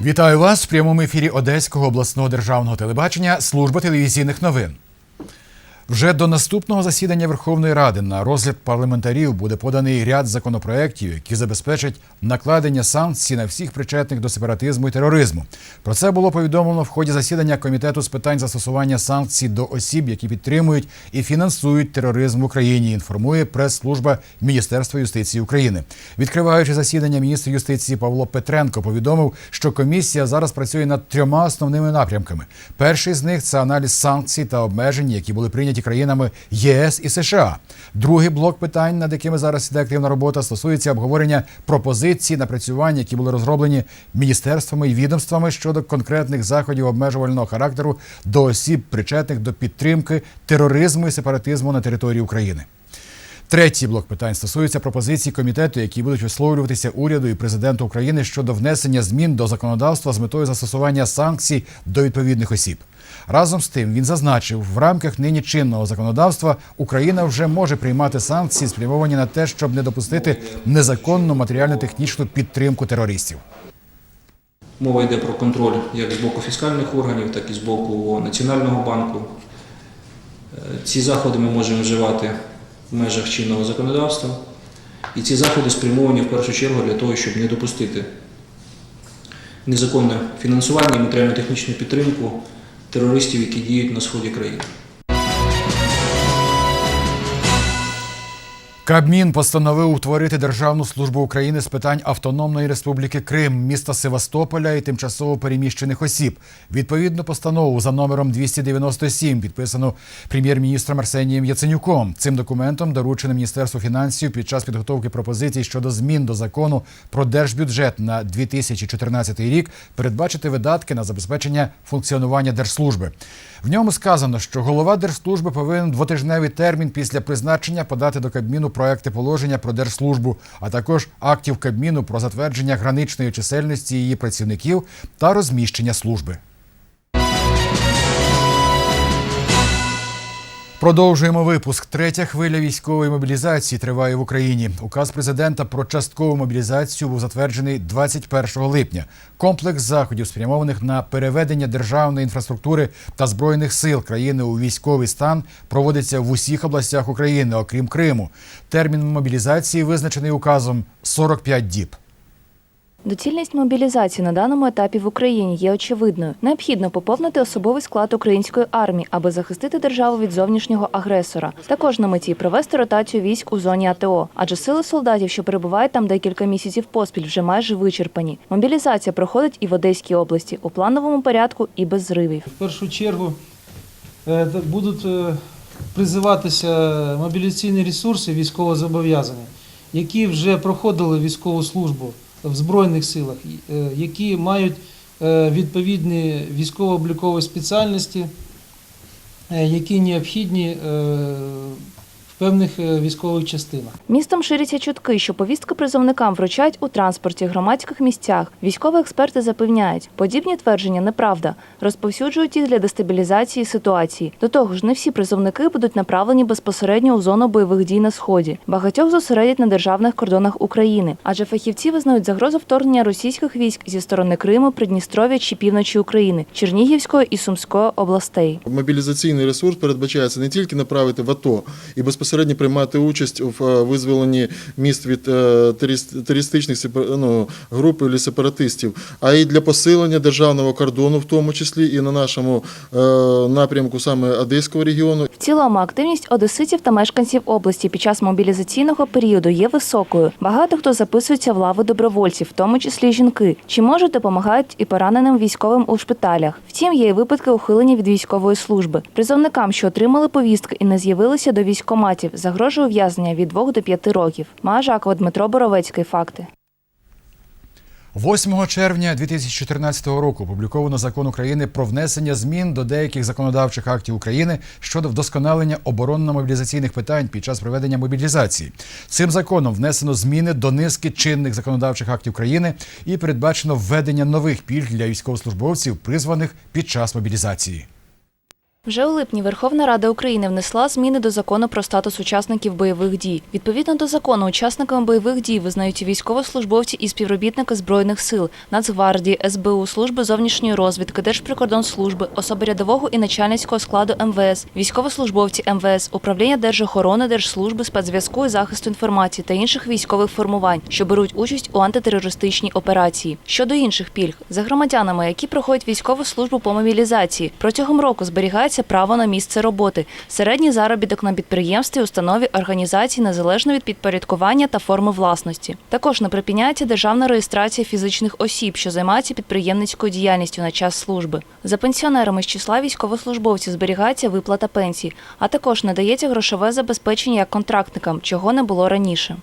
Вітаю вас в прямому ефірі Одеського обласного державного телебачення Служба телевізійних новин. Вже до наступного засідання Верховної Ради на розгляд парламентарів буде поданий ряд законопроєктів, які забезпечать накладення санкцій на всіх причетних до сепаратизму і тероризму. Про це було повідомлено в ході засідання комітету з питань застосування санкцій до осіб, які підтримують і фінансують тероризм в Україні. Інформує прес-служба Міністерства юстиції України. Відкриваючи засідання, міністр юстиції Павло Петренко повідомив, що комісія зараз працює над трьома основними напрямками. Перший з них це аналіз санкцій та обмежень, які були прийняті країнами ЄС і США. Другий блок питань, над якими зараз іде активна робота, стосується обговорення пропозицій напрацювань, які були розроблені міністерствами і відомствами щодо конкретних заходів обмежувального характеру до осіб, причетних до підтримки тероризму і сепаратизму на території України. Третій блок питань стосується пропозицій комітету, які будуть висловлюватися уряду і президенту України щодо внесення змін до законодавства з метою застосування санкцій до відповідних осіб. Разом з тим він зазначив, в рамках нині чинного законодавства Україна вже може приймати санкції, спрямовані на те, щоб не допустити незаконну матеріально-технічну підтримку терористів. Мова йде про контроль як з боку фіскальних органів, так і з боку Національного банку. Е, Ці заходи ми можемо вживати в межах чинного законодавства. І ці заходи спрямовані в першу чергу для того, щоб не допустити незаконне фінансування і матеріально-технічну підтримку терористів, які діють на сході країни. Кабмін постановив утворити Державну службу України з питань Автономної Республіки Крим, міста Севастополя і тимчасово переміщених осіб. Відповідну постанову за номером 297 підписану прем'єр-міністром Арсенієм Яценюком. Цим документом доручено Міністерству фінансів під час підготовки пропозицій щодо змін до закону про держбюджет на 2014 рік передбачити видатки на забезпечення функціонування держслужби. В ньому сказано, що голова держслужби повинен двотижневий термін після призначення подати до Кабміну проекти положення про держслужбу, а також актів Кабміну про затвердження граничної чисельності її працівників та розміщення служби. Продовжуємо випуск. Третя хвиля військової мобілізації триває в Україні. Указ президента про часткову мобілізацію був затверджений 21 липня. Комплекс заходів, спрямованих на переведення державної інфраструктури та збройних сил країни у військовий стан, проводиться в усіх областях України, окрім Криму. Термін мобілізації визначений указом 45 діб. Доцільність мобілізації на даному етапі в Україні є очевидною. Необхідно поповнити особовий склад української армії, аби захистити державу від зовнішнього агресора. Також на меті провести ротацію військ у зоні АТО, адже сили солдатів, що перебувають там декілька місяців поспіль, вже майже вичерпані. Мобілізація проходить і в Одеській області у плановому порядку і без зривів. В першу чергу е, будуть е, призиватися мобілізаційні ресурси військовозобов'язані, які вже проходили військову службу в Збройних силах, е, які мають е, відповідні військово-облікові спеціальності, е, які необхідні певних е, військових частинах. Містом ширяться чутки, що повістки призовникам вручають у транспорті, громадських місцях. Військові експерти запевняють, подібні твердження неправда, розповсюджують їх для дестабілізації ситуації. До того ж, не всі призовники будуть направлені безпосередньо у зону бойових дій на сході. Багатьох зосередять на державних кордонах України, адже фахівці визнають загрозу вторгнення російських військ зі сторони Криму, Придністров'я чи півночі України, Чернігівської і Сумської областей. Мобілізаційний ресурс передбачається не тільки направити в АТО і безпосередньо приймати участь в е, визволенні міст від е, терорист- терористичних ну, груп і сепаратистів, а й для посилення державного кордону, в тому числі і на нашому е, напрямку саме Одеського регіону. В цілому активність одеситів та мешканців області під час мобілізаційного періоду є високою. Багато хто записується в лави добровольців, в тому числі жінки. Чи можуть допомагають і пораненим військовим у шпиталях. Втім, є і випадки ухилення від військової служби. Призовникам, що отримали повістки і не з'явилися до військкоматів, загрожує ув'язнення від 2 до 5 років. Маажакова Дмитро Боровецький. Факти. 8 червня 2014 року опубліковано закон України про внесення змін до деяких законодавчих актів України щодо вдосконалення оборонно-мобілізаційних питань під час проведення мобілізації. Цим законом внесено зміни до низки чинних законодавчих актів країни і передбачено введення нових пільг для військовослужбовців, призваних під час мобілізації. Вже у липні Верховна Рада України внесла зміни до закону про статус учасників бойових дій. Відповідно до закону, учасниками бойових дій визнають військовослужбовці і співробітники збройних сил, Нацгвардії, СБУ, служби зовнішньої розвідки, Держприкордонслужби, особи рядового і начальницького складу МВС, військовослужбовці МВС, управління Держохорони, Держслужби, спецзв'язку і захисту інформації та інших військових формувань, що беруть участь у антитерористичній операції. Щодо інших пільг, за громадянами, які проходять військову службу по мобілізації, протягом року зберігається право на місце роботи, середній заробіток на підприємстві, установі, організації незалежно від підпорядкування та форми власності. Також не припиняється державна реєстрація фізичних осіб, що займаються підприємницькою діяльністю на час служби. За пенсіонерами з числа військовослужбовців зберігається виплата пенсій, а також надається грошове забезпечення як контрактникам, чого не було раніше.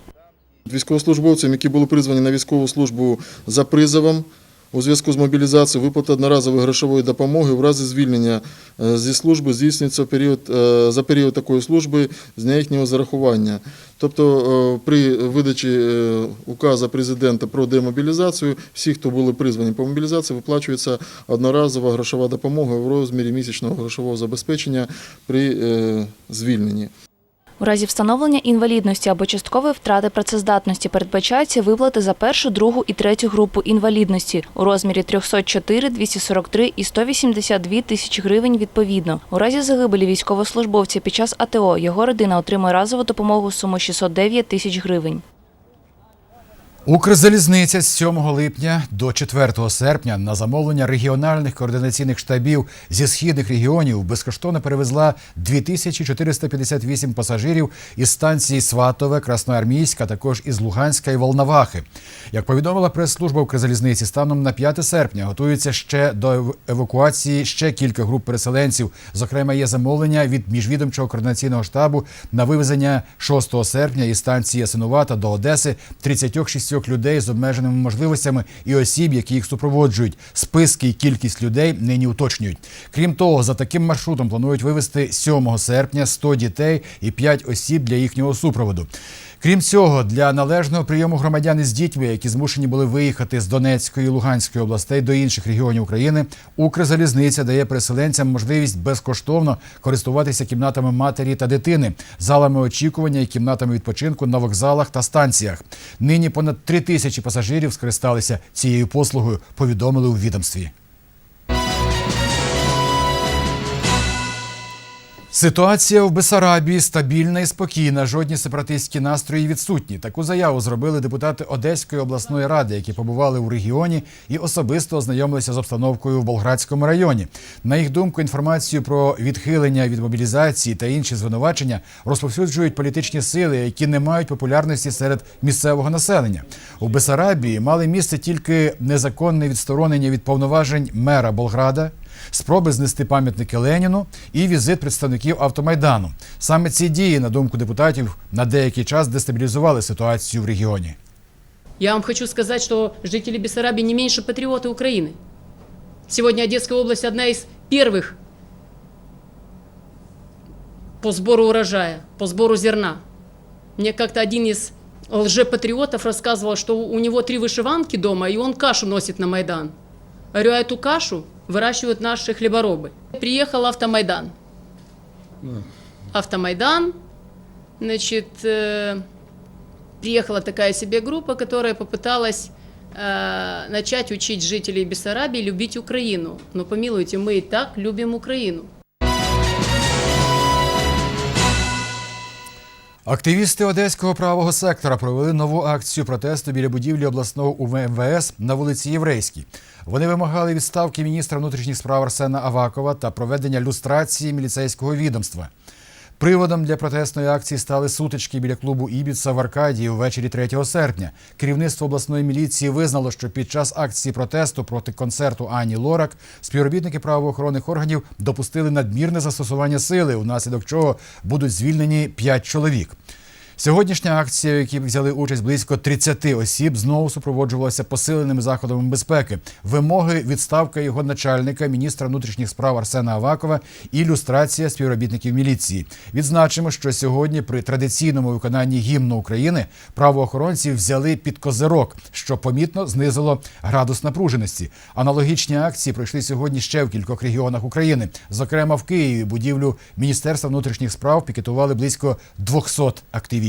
Військовослужбовцям, які були призвані на військову службу за призовом, у зв'язку з мобілізацією виплата одноразової грошової допомоги в разі звільнення е, зі служби здійснюється період, е, за період такої служби з дня їхнього зарахування. Тобто е, при видачі указу президента про демобілізацію, всі, хто були призвані по мобілізації, виплачується одноразова грошова допомога в розмірі місячного грошового забезпечення при звільненні. У разі встановлення інвалідності або часткової втрати працездатності передбачаються виплати за першу, другу і третю групу інвалідності у розмірі 304, 243 і 182 тисячі гривень відповідно. У разі загибелі військовослужбовця під час АТО його родина отримує разову допомогу суму 609 тисяч гривень. Укрзалізниця з 7 липня до 4 серпня на замовлення регіональних координаційних штабів зі східних регіонів безкоштовно перевезла 2458 пасажирів із станції Сватове, Красноармійська, також із Луганська і Волновахи. Як повідомила прес-служба Укрзалізниці, станом на 5 серпня готується ще до евакуації ще кілька груп переселенців. Зокрема, є замовлення від міжвідомчого координаційного штабу на вивезення 6 серпня із станції Ясинувата до Одеси 36 людей з обмеженими можливостями і осіб, які їх супроводжують. Списки і кількість людей нині уточнюють. Крім того, за таким маршрутом планують вивезти 7 серпня 100 дітей і 5 осіб для їхнього супроводу. Крім цього, для належного прийому громадян із дітьми, які змушені були виїхати з Донецької і Луганської областей до інших регіонів України, Укрзалізниця дає переселенцям можливість безкоштовно користуватися кімнатами матері та дитини, залами очікування і кімнатами відпочинку на вокзалах та станціях. Нині понад три тисячі пасажирів скористалися цією послугою. Повідомили у відомстві. Ситуація в Бесарабії стабільна і спокійна. Жодні сепаратистські настрої відсутні. Таку заяву зробили депутати Одеської обласної ради, які побували у регіоні і особисто ознайомилися з обстановкою в Болградському районі. На їх думку, інформацію про відхилення від мобілізації та інші звинувачення розповсюджують політичні сили, які не мають популярності серед місцевого населення. У Бесарабії мали місце тільки незаконне відсторонення від повноважень мера Болграда спроби знести пам'ятники Леніну і візит представників автомайдану. Саме ці дії, на думку депутатів, на деякий час дестабілізували ситуацію в регіоні. Я вам хочу сказать, что жители Бессарабии не меньше патриоты Украины. Сегодня Одесская область одна из первых по сбору урожая, по сбору зерна. Мне как-то один из лжепатриотов рассказывал, что у него три вышиванки дома, и он кашу носит на Майдан. Говорю, а эту кашу выращивают наши хлеборобы. Приехал автомайдан. Автомайдан, значит, э, приехала такая себе группа, которая попыталась э, начать учить жителей Бессарабии любить Украину. Но помилуйте, мы и так любим Украину. Активісти одеського правого сектора провели нову акцію протесту біля будівлі обласного УМВС на вулиці Єврейській. Вони вимагали відставки міністра внутрішніх справ Арсена Авакова та проведення люстрації міліцейського відомства. Приводом для протестної акції стали сутички біля клубу Ібіца в Аркадії ввечері 3 серпня. Керівництво обласної міліції визнало, що під час акції протесту проти концерту Ані Лорак співробітники правоохоронних органів допустили надмірне застосування сили, унаслідок чого будуть звільнені 5 чоловік. Сьогоднішня акція, в якій взяли участь близько 30 осіб, знову супроводжувалася посиленими заходами безпеки. Вимоги відставка його начальника, міністра внутрішніх справ Арсена Авакова і люстрація співробітників міліції. Відзначимо, що сьогодні при традиційному виконанні гімну України правоохоронці взяли під козирок, що помітно знизило градус напруженості. Аналогічні акції пройшли сьогодні ще в кількох регіонах України. Зокрема, в Києві будівлю Міністерства внутрішніх справ пікетували близько 200 активістів.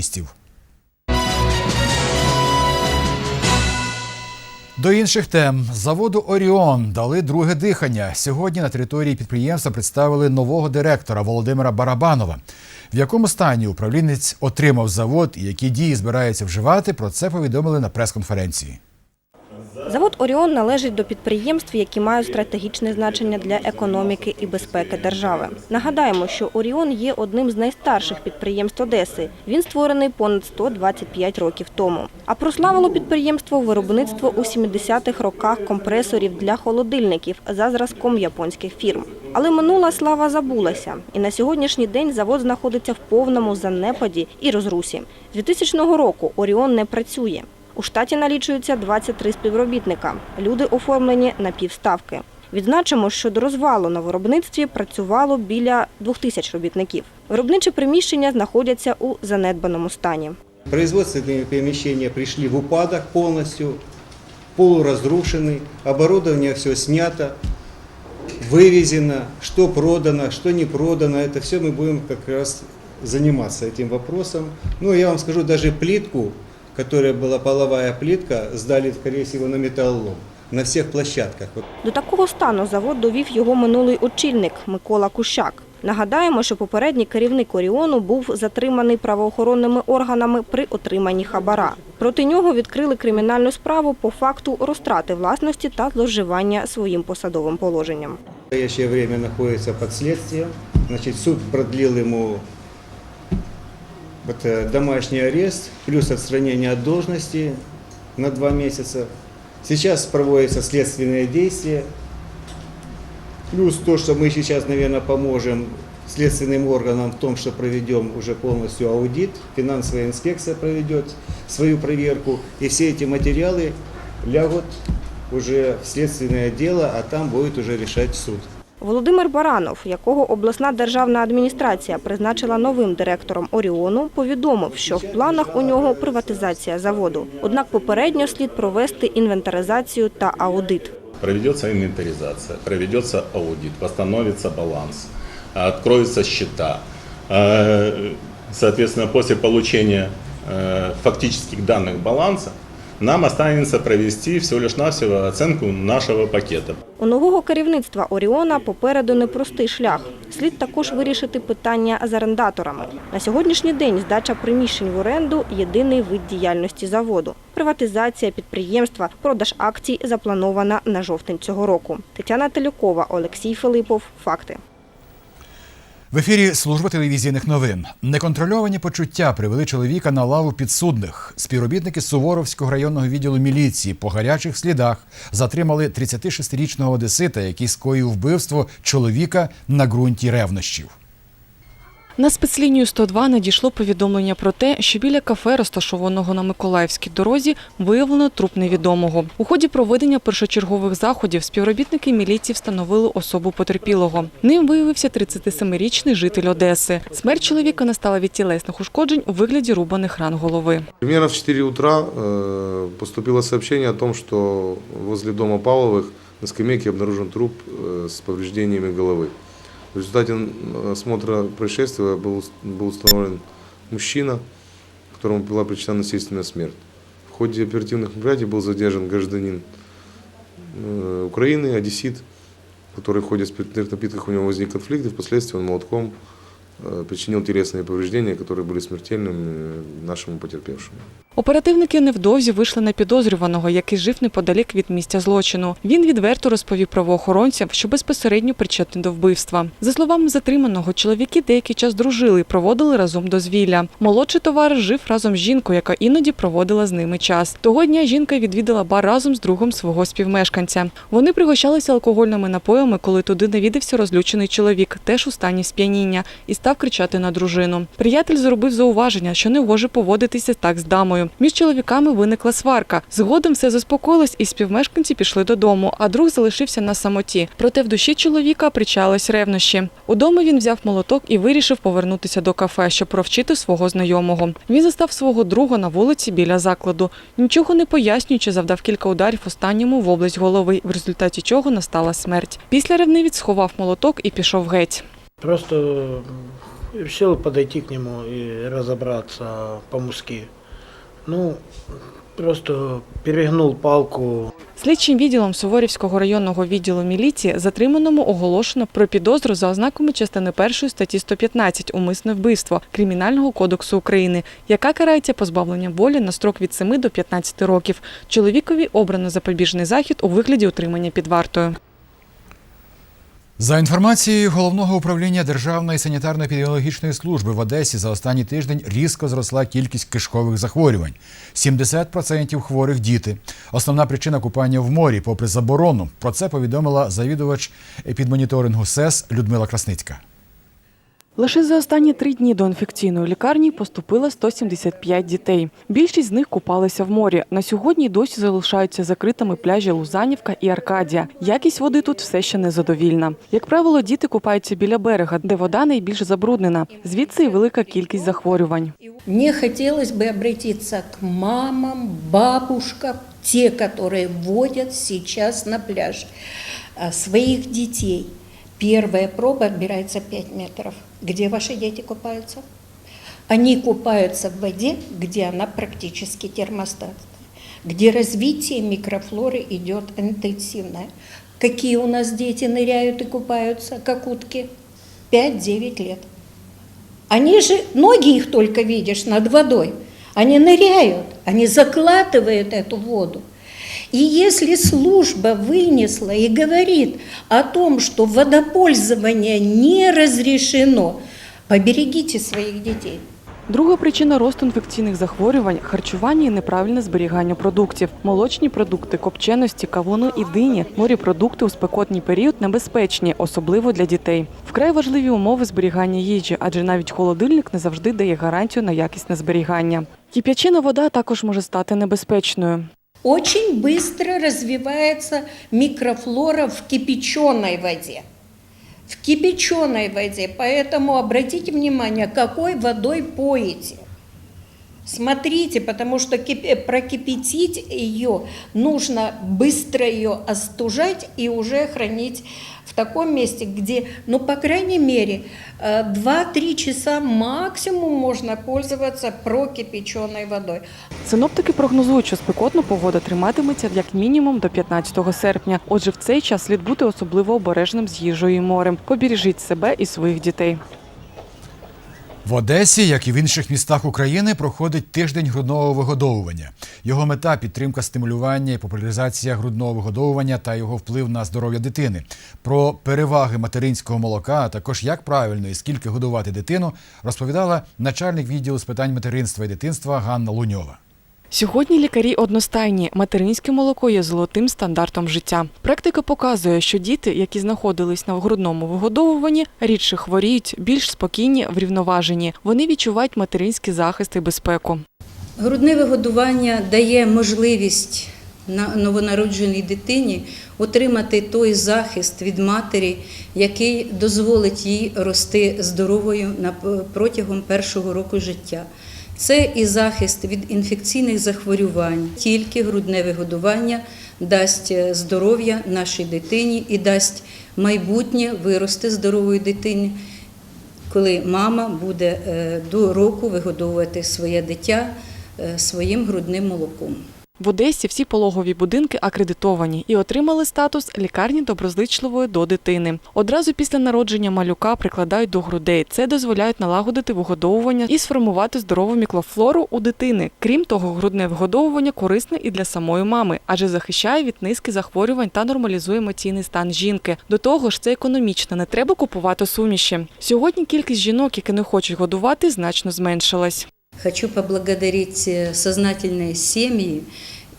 До інших тем заводу Оріон дали друге дихання. Сьогодні на території підприємства представили нового директора Володимира Барабанова. В якому стані управлінець отримав завод і які дії збирається вживати, про це повідомили на прес-конференції. Завод Оріон належить до підприємств, які мають стратегічне значення для економіки і безпеки держави. Нагадаємо, що Оріон є одним з найстарших підприємств Одеси. Він створений понад 125 років тому. А прославило підприємство виробництво у 70-х роках компресорів для холодильників за зразком японських фірм. Але минула слава забулася, і на сьогоднішній день завод знаходиться в повному занепаді і розрусі. З 2000 року Оріон не працює. У штаті налічується 23 співробітника. Люди оформлені на півставки. Відзначимо, що до розвалу на виробництві працювало біля 2000 робітників. Виробничі приміщення знаходяться у занедбаному стані. Производственные помещения пришли в упадок полностью, полуразрушены, оборудование все снято, вывезено, что продано, что не продано. Это все мы будем как раз заниматься этим вопросом. Ну, я вам скажу, даже плитку, которая была половая плитка, сдали, скорее всего, на металлолом на всех площадках. До такого стану завод довів його минулий очільник Микола Кущак. Нагадаємо, що попередній керівник Оріону був затриманий правоохоронними органами при отриманні хабара. Проти нього відкрили кримінальну справу по факту розтрати власності та зловживання своїм посадовим положенням. Настоящее время находится под следствием. Значит, суд продлил ему это домашний арест плюс отстранение от должности на два месяца. Сейчас проводятся следственные действия. Плюс то, что мы сейчас, наверное, поможем следственным органам в том, что проведем уже полностью аудит, финансовая инспекция проведет свою проверку, и все эти материалы лягут уже в следственное дело, а там будет уже решать суд. Володимир Баранов, якого обласна державна адміністрація призначила новим директором Оріону, повідомив, що в планах у нього приватизація заводу. Однак попередньо слід провести інвентаризацію та аудит. Проведется инвентаризация, проведется аудит, восстановится баланс, откроются счета. Э, Соответственно, после получения э, фактических данных баланса нам останется провести всего лишь навсего оценку нашего пакета. У нового керівництва Оріона попереду непростий шлях. Слід також вирішити питання з орендаторами. На сьогоднішній день здача приміщень в оренду – єдиний вид діяльності заводу. Приватизація підприємства, продаж акцій запланована на жовтень цього року. Тетяна Телюкова, Олексій Филипов. Факти. В ефірі служба телевізійних новин. Неконтрольовані почуття привели чоловіка на лаву підсудних. Співробітники Суворовського районного відділу міліції по гарячих слідах затримали 36-річного одесита, який скоїв вбивство чоловіка на ґрунті ревнощів. На спецлінію 102 надійшло повідомлення про те, що біля кафе, розташованого на Миколаївській дорозі, виявлено труп невідомого. У ході проведення першочергових заходів співробітники міліції встановили особу потерпілого. Ним виявився 37-річний житель Одеси. Смерть чоловіка настала від тілесних ушкоджень у вигляді рубаних ран голови. Примерно в 4 утра э, поступило сообщение о том, что возле дома Павловых на скамейке обнаружен труп э, с повреждениями головы. В результате м, осмотра происшествия был, ус- был установлен мужчина, которому была причинена насильственная смерть. В ходе оперативных мероприятий был задержан гражданин э, Украины, одессит, который в ходе спиртных напитков у него возник конфликт, и впоследствии он молотком э, причинил телесные повреждения, которые были смертельными э, нашему потерпевшему. Оперативники невдовзі вийшли на підозрюваного, який жив неподалік від місця злочину. Він відверто розповів правоохоронцям, що безпосередньо причетний до вбивства. За словами затриманого, чоловіки деякий час дружили, і проводили разом дозвілля. Молодший товариш жив разом з жінкою, яка іноді проводила з ними час. Того дня жінка відвідала бар разом з другом свого співмешканця. Вони пригощалися алкогольними напоями, коли туди навідався розлючений чоловік, теж у стані сп'яніння, і став кричати на дружину. Приятель зробив зауваження, що не може поводитися так з дамою. Між чоловіками виникла сварка. Згодом все заспокоїлось, і співмешканці пішли додому, а друг залишився на самоті. Проте в душі чоловіка причались ревнощі. Удома він взяв молоток і вирішив повернутися до кафе, щоб провчити свого знайомого. Він застав свого друга на вулиці біля закладу. Нічого не пояснюючи, завдав кілька ударів останньому в область голови, в результаті чого настала смерть. Після ревнивець сховав молоток і пішов геть. Просто решил подойти к нему и разобраться по-мужски. Ну, просто перегнул палку. Слідчим відділом Суворівського районного відділу міліції затриманому оголошено про підозру за ознаками частини 1 статті 115 «Умисне вбивство» Кримінального кодексу України, яка карається позбавленням волі на строк від 7 до 15 років. Чоловікові обрано запобіжний захід у вигляді утримання під вартою. За інформацією головного управління Державної санітарно-епідеміологічної служби в Одесі за останній тиждень різко зросла кількість кишкових захворювань. 70% хворих діти. Основна причина купання в морі, попри заборону. Про це повідомила завідувач епідмоніторингу СЕС Людмила Красницька. Лише за останні три дні до інфекційної лікарні поступило 175 дітей. Більшість з них купалися в морі. На сьогодні досі залишаються закритими пляжі Лузанівка і Аркадія. Якість води тут все ще незадовільна. Як правило, діти купаються біля берега, де вода найбільш забруднена. Звідси і велика кількість захворювань. Мне хотелось бы обратиться к мамам, бабушкам, те, которые водят сейчас на пляж а, своих детей. Первая проба отбирается 5 метров. Где ваши дети купаются? Они купаются в воде, где она практически термостатная, где развитие микрофлоры идет интенсивное. Какие у нас дети ныряют и купаются, как утки? 5-9 лет. Они же, ноги их только видишь над водой, они ныряют, они закладывают эту воду. И если служба вынесла и говорит о том, что водопользование не разрешено, поберегите своих детей. Друга причина росту інфекційних захворювань харчування і неправильне зберігання продуктів. Молочні продукти, копченості, кавуни і дині, морепродукти у спекотній період небезпечні, особливо для дітей. Вкрай важливі умови зберігання їжі, адже навіть холодильник не завжди дає гарантію на якісне зберігання. Кип'ячена вода також може стати небезпечною. Очень быстро развивается микрофлора в кипяченой воде. В кипяченой воде. Поэтому обратите внимание, какой водой поете. Смотрите, потому что кип- прокипятить ее нужно быстро ее остужать и уже хранить таком месте, где, ну, по крайней мере, э, 2-3 часа максимум можна пользоваться прокипяченою водою. Синоптики прогнозують, що спекотно погода триматиметься як мінімум до 15 серпня. Отже, в цей час слід бути особливо обережним з їжею і морем. Побережіть себе і своїх дітей. В Одесі, як і в інших містах України, проходить тиждень грудного вигодовування. Його мета підтримка стимулювання і популяризація грудного вигодовування та його вплив на здоров'я дитини. Про переваги материнського молока, а також як правильно і скільки годувати дитину, розповідала начальник відділу з питань материнства і дитинства Ганна Луньова. Сьогодні лікарі одностайні. Материнське молоко є золотим стандартом життя. Практика показує, що діти, які знаходились на грудному вигодовуванні, рідше хворіють, більш спокійні, врівноважені. Вони відчувають материнський захист і безпеку. Грудне вигодування дає можливість на- новонародженій дитині отримати той захист від матері, який дозволить їй рости здоровою протягом першого року життя. Це і захист від інфекційних захворювань. Тільки грудне вигодування дасть е, здоров'я нашій дитині і дасть майбутнє вирости здорової дитини, коли мама буде е, до року вигодовувати своє дитя е, своїм грудним молоком. В Одесі всі пологові будинки акредитовані і отримали статус лікарні доброзичливої до дитини. Одразу після народження малюка прикладають до грудей. Це дозволяють налагодити вигодовування і сформувати здорову міклофлору у дитини. Крім того, грудне вигодовування корисне і для самої мами, адже захищає від низки захворювань та нормалізує емоційний стан жінки. До того ж, це економічно, не треба купувати суміші. Сьогодні кількість жінок, які не хочуть годувати, значно зменшилась. Хочу поблагодарить э, сознательные семьи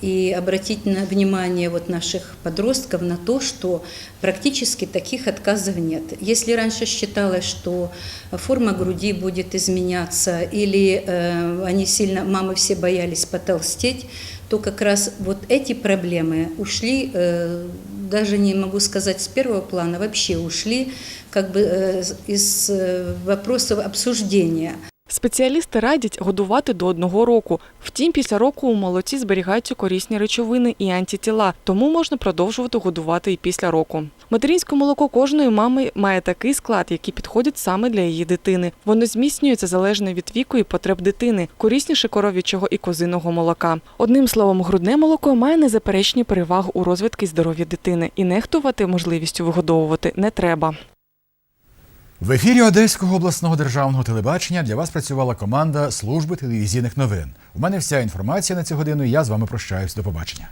и обратить на внимание вот наших подростков на то, что практически таких отказов нет. Если раньше считалось, что форма груди будет изменяться или э, они сильно, мамы все боялись потолстеть, то как раз вот эти проблемы ушли, э, даже не могу сказать с первого плана, вообще ушли как бы э, из э, вопросов обсуждения. Спеціалісти радять годувати до одного року. Втім, після року у молоці зберігаються корисні речовини і антитіла, тому можна продовжувати годувати і після року. Материнське молоко кожної мами має такий склад, який підходить саме для її дитини. Воно зміцнюється залежно від віку і потреб дитини, корисніше коров'ячого і козиного молока. Одним словом, грудне молоко має незаперечні переваги у розвитку здоров'я дитини, і нехтувати можливістю вигодовувати не треба. В ефірі Одеського обласного державного телебачення для вас працювала команда служби телевізійних новин. У мене вся інформація на цю годину. Я з вами прощаюсь. До побачення.